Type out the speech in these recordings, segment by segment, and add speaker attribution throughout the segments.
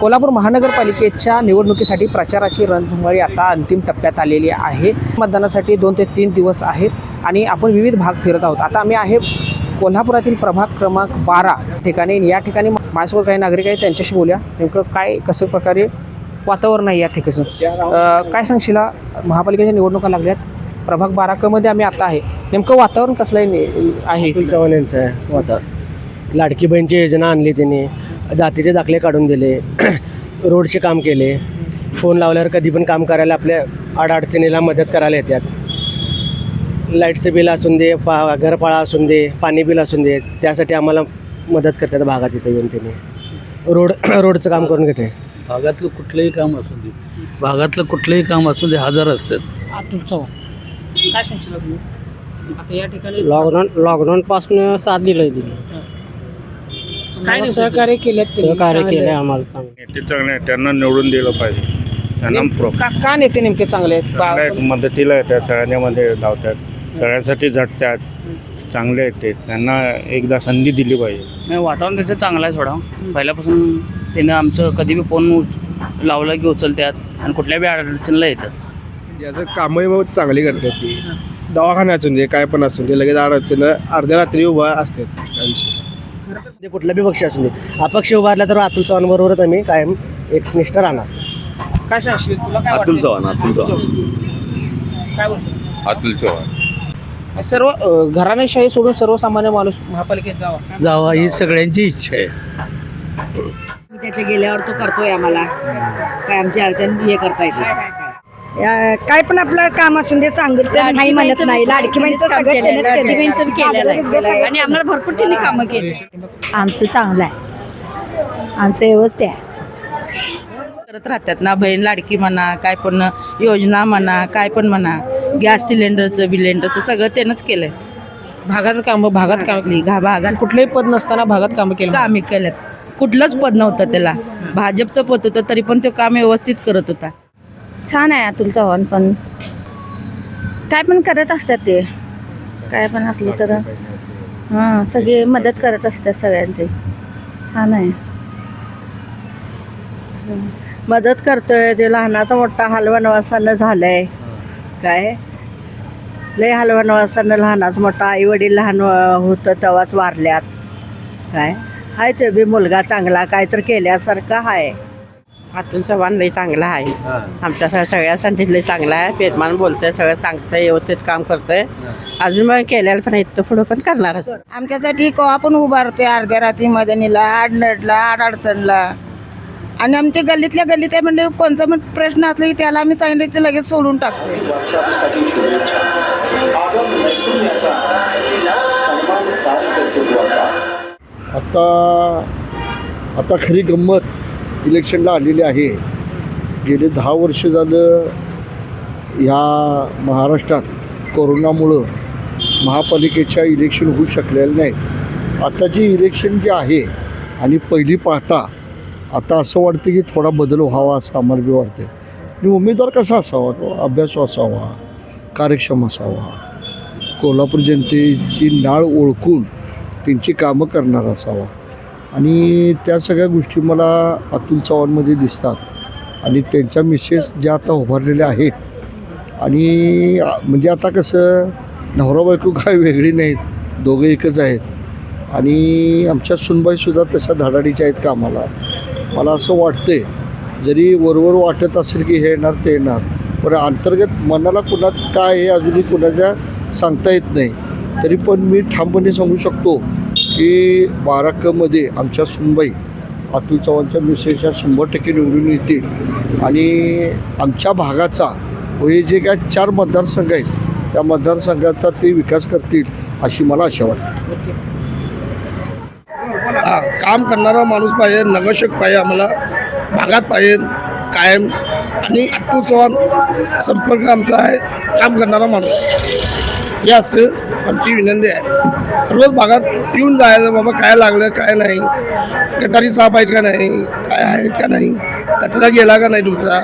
Speaker 1: कोल्हापूर महानगरपालिकेच्या निवडणुकीसाठी प्रचाराची रणधुमाळी आता अंतिम टप्प्यात आलेली आहे. मतदानासाठी दोन ते तीन दिवस आहेत आणि आपण विविध भाग फिरत आहोत. आता आम्ही आहे कोल्हापुरातील प्रभाग क्रमांक बारा ठिकाणी या ठिकाणी माझ्यासोबत काही नागरिक आहेत त्यांच्याशी बोलूया. नेमकं काय कसं प्रकारे वातावरण आहे या ठिकाणचं? काय सांगशील महापालिकेच्या निवडणुका लागल्यात प्रभाग बारा आम्ही आता आहे. नेमकं वातावरण कसलं आहे आहे
Speaker 2: चव्हाण यांचं आहे वातावरण. लाडकी बहीणची योजना आणली त्यांनी. जातीचे दाखले काढून दिले रोडचे काम केले. फोन लावल्यावर कधी पण काम करायला आपल्या अडचणीला मदत करायला येतात. लाईटचं बिल असून दे पा घरपाळा असून दे पाणी बिल असून दे त्यासाठी आम्हाला मदत करतात भागात इथं येऊन त्यांनी रोड रोडचं काम करून घेते.
Speaker 3: भागातलं कुठलंही काम असू दे. भागातलं कुठलंही काम असू दे हजार असतात.
Speaker 1: अतुल चव्हाण काय सांगशील तुम्ही आता या ठिकाणी
Speaker 2: लॉकडाऊन लॉकडाऊनपासून साथ दिलं दिली
Speaker 1: काय नाही सहकार्य केलं
Speaker 2: सहकार्य केलं आम्हाला चांगलं.
Speaker 4: नेते चांगले आहेत. त्यांना निवडून दिलं पाहिजे. त्यांना प्रो
Speaker 1: का का नेते नेमके चांगले आहेत?
Speaker 4: चांगले
Speaker 1: बा-
Speaker 4: आहेत, मदतीला येतात सगळ्यांमध्ये धावतात. सगळ्यांसाठी झटतात. चांगले आहेत ते. त्यांना एकदा संधी दिली पाहिजे.
Speaker 5: नाही वातावरण त्याचं चांगलं आहे थोडा. पहिल्यापासून त्यानं आमचं कधी बी फोन उच- लावला की उचलतात आणि कुठल्या बी अडचणीला येतात.
Speaker 6: ज्याचं कामही मग चांगली करतात ती. दवाखाना असून दे काय पण असून दे लगेच अडचण अर्ध्या रात्री उभा असतात. त्या विषयी?
Speaker 2: ते कुठला बी पक्ष असून दे. अपक्ष उभारला तर अतुल चव्हाण बरोबरच आम्ही कायम एक निष्ठा राहणार.
Speaker 1: काय सांगशील? तुला काय
Speaker 7: अतुल
Speaker 1: वाटतं?
Speaker 7: चव्हाण अतुल चव्हाण.
Speaker 1: काय बोलशील?
Speaker 7: अतुल चव्हाण.
Speaker 1: सर्व अ, घराणेशाही सोडून सर्वसामान्य माणूस महापालिकेत जावा.
Speaker 3: जावा ही सगळ्यांची इच्छा आहे.
Speaker 8: त्याच्या गेल्यावर तो करतोय आम्हाला. काय आमची अडचण हे करता येते. काय पण आपलं काम असून दे सांगितलं नाही म्हणत नाही. लाडकी बहिणीचं सगळं त्यानेच केलेलं
Speaker 9: आणि आम्हाला भरपूर त्यांनी कामं केली.
Speaker 8: आमचं चांगलं आहे. आमचं व्यवस्थित आहे.
Speaker 10: करत राहतात ना बहीण लाडकी म्हणा काय पण योजना म्हणा काय पण म्हणा गॅस सिलेंडरचं बिलेंडरचं सगळं त्यानंच केलंय.
Speaker 1: भागात काम भागात काम
Speaker 10: आपली घा भागात
Speaker 1: कुठलंही पद नसताना भागात काम केलं.
Speaker 10: कामे केल्यात. कुठलंच पद नव्हतं त्याला. भाजपचं पद होतं तरी पण तो काम व्यवस्थित करत होता.
Speaker 9: छान आहे अतुल चव्हाण पण. काय पण करत असतात ते. काय पण असलं तर. हां सगळे मदत करत असतात सगळ्यांची. छान आहे.
Speaker 8: मदत करतोय ते लहानाचा मोठा हलवनवासानं झालंय. काय? लय हलवनवासानं लहानाचा मोठा आई वडील लहान होतं तेव्हाच वारल्यात. काय? आहे ते बी मुलगा चांगला काय तर केल्यासारखं आहे
Speaker 10: अतुल चव्हाण लई चांगला आहे. आमच्या सगळ्या सगळ्यासाठी लई चांगला आहे. पेटमान बोलतंय सगळं सांगतंय व्यवस्थित काम करतंय. अजून पण केलेलं पण इथं पुढं पण करणारच
Speaker 8: आमच्यासाठी कवा पण उभारते अर्ध्या रात्री मदनीला आडनडला आड अडचणला. आणि आमच्या गल्लीतल्या गल्लीत आहे म्हणजे कोणता पण प्रश्न असला की त्याला आम्ही सांगितलं ते लगेच सोडून टाकतोय.
Speaker 11: आता आता खरी गंमत इलेक्शनला आलेली आहे. गेले दहा वर्ष झालं ह्या महाराष्ट्रात कोरोनामुळं महापालिकेच्या इलेक्शन होऊ शकलेलं नाही. आता जी इलेक्शन जे आहे आणि पहिली पाहता आता असं वाटतं की थोडा बदल व्हावा असं आम्हाला बी वाटते आणि उमेदवार कसा असावा? तो अभ्यास असावा कार्यक्षम असावा. कोल्हापूर जनतेची नाळ ओळखून त्यांची कामं करणारा असावा. आणि त्या सगळ्या गोष्टी मला अतुल चव्हाणमध्ये दिसतात. आणि त्यांच्या मिसेस ज्या आता उभारलेल्या आहेत. आणि म्हणजे आता कसं नवरा बायको काय वेगळी नाहीत. दोघं एकच आहेत. आणि आमच्या सुनबाईसुद्धा तशा धडाडीच्या आहेत कामाला. मला असं वाटते जरी वरवर वाटत असेल की हे येणार ते येणार. पण अंतर्गत मनाला कुणात काय हे अजूनही कुणाच्या सांगता येत नाही. तरी पण मी ठामपणे सांगू शकतो की बाराकमध्ये आमच्या सुनबाई अतुल चव्हाणच्या मिसेसच्या शंभर टक्के निवडून येतील. आणि आमच्या भागाचा व हे जे काय चार मतदारसंघ आहेत त्या मतदारसंघाचा ते विकास करतील अशी मला आशा वाटते.
Speaker 6: हा काम करणारा माणूस पाहिजे नगरसेवक पाहिजे आम्हाला भागात पाहिजे कायम. आणि अतुल चव्हाण संपर्क आमचा आहे काम करणारा माणूस. हे असं आमची विनंती आहे. रोज भागात येऊन जायचं बाबा काय लागलं काय नाही. गटारी साफ आहेत का नाही काय आहेत का नाही कचरा गेला का नाही तुमचा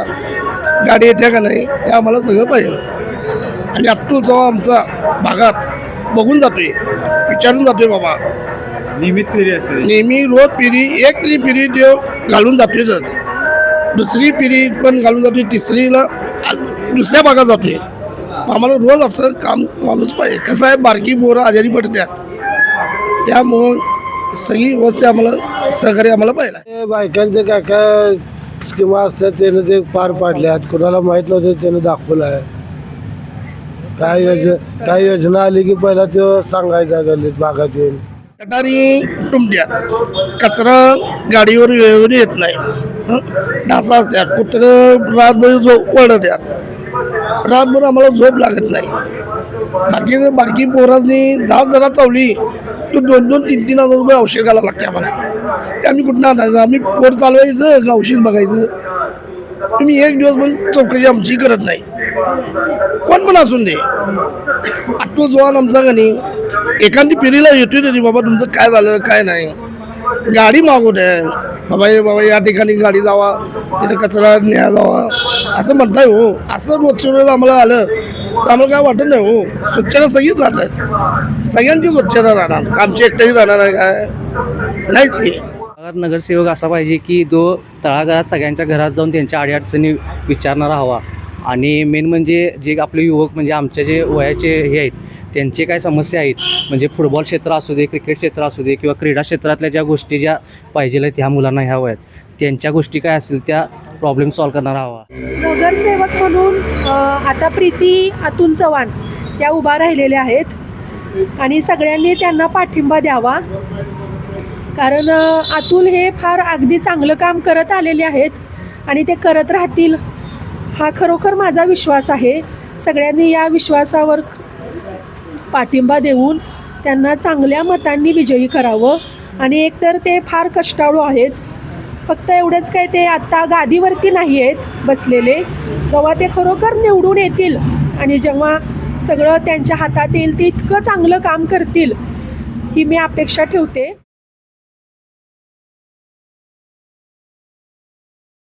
Speaker 6: गाडी येते का नाही हे आम्हाला सगळं पाहिजे. आणि अतुल चव्हाण आमचा भागात बघून जातोय विचारून जातोय बाबा.
Speaker 7: नियमित फेरी असते.
Speaker 6: नेहमी रोज पिढी एक तरी पिढी देव घालून जातोच दुसरी पिढी पण घालून जाते तिसरीला दुसऱ्या भागात जाते आम्हाला रोज असं काम माणूस पाहिजे. कसं आहे बारकी पोरं आजारी पडतात. त्यामुळं सगळी गोष्ट आम्हाला सहकार्य आम्हाला पाहिजे
Speaker 11: बायकांचे काय काय स्कीमा असतात त्यानं ते पार पाडल्यात. कुणाला माहीत नव्हतं त्यानं दाखवलं आहे काय योजना काय योजना आली की पहिला तो सांगायचा गल्लीत भागात येऊन.
Speaker 6: गटारी तुमट्यात कचरा गाडीवर वेळेवर येत नाही? डासा असतात. कुत्रं रातभर झोप वळतात रातभर आम्हाला झोप लागत नाही. बाकी बारकी पोरांनी दहा जरा चावली. तो दोन दोन तीन तीन हजार रुपये औषध घालावं लागते आम्हाला. ते आम्ही कुठं आणायचं? आम्ही पोर चालवायचं का औषध बघायचं? तुम्ही एक दिवस पण चौकशी आमची करत नाही. कोण पण असून दे. तो जवान आमचा का नाही? एखादी पिढीला येतोय तरी बाबा तुमचं काय झालं काय नाही. गाडी मागवत आहे बाबा हे बाबा या ठिकाणी गाडी जावा तिथं कचरा न्या जावा. असं म्हणताय हो. असं रोजच्या आम्हाला आलं. आम्हाला काय वाटत नाही हो. स्वच्छता सगळीच राहतात. सगळ्यांची स्वच्छता राहणार. आमची एकट्याची राहणार आहे काय? नाहीच की
Speaker 5: नगरसेवक असा पाहिजे की जो तळागाळात सगळ्यांच्या घरात जाऊन त्यांच्या अडीअडचणी विचारणारा हवा. आणि मेन म्हणजे जे आपले युवक म्हणजे आमच्या जे वयाचे हे आहेत त्यांचे काय समस्या आहेत म्हणजे फुटबॉल क्षेत्र असू दे क्रिकेट क्षेत्र असू दे किंवा क्रीडा क्षेत्रातल्या ज्या गोष्टी ज्या पाहिजे आहेत ह्या मुलांना ह्या वयात. त्यांच्या गोष्टी काय असतील त्या प्रॉब्लेम सॉल्व्ह करणारा हवा
Speaker 12: नगरसेवक म्हणून आता प्रीती अतुल चव्हाण त्या उभा राहिलेल्या आहेत. आणि सगळ्यांनी त्यांना पाठिंबा द्यावा. कारण अतुल हे फार अगदी चांगलं काम करत आलेले आहेत. आणि ते करत राहतील हा खरोखर माझा विश्वास आहे. सगळ्यांनी या विश्वासावर पाठिंबा देऊन त्यांना चांगल्या मतांनी विजयी करावं. आणि एकतर ते फार कष्टाळू आहेत. फक्त एवढंच काय ते आत्ता गादीवरती नाही आहेत बसलेले. जेव्हा ते खरोखर निवडून येतील आणि जेव्हा सगळं त्यांच्या हातात येईल ते इतकं चांगलं काम करतील ही मी अपेक्षा ठेवते.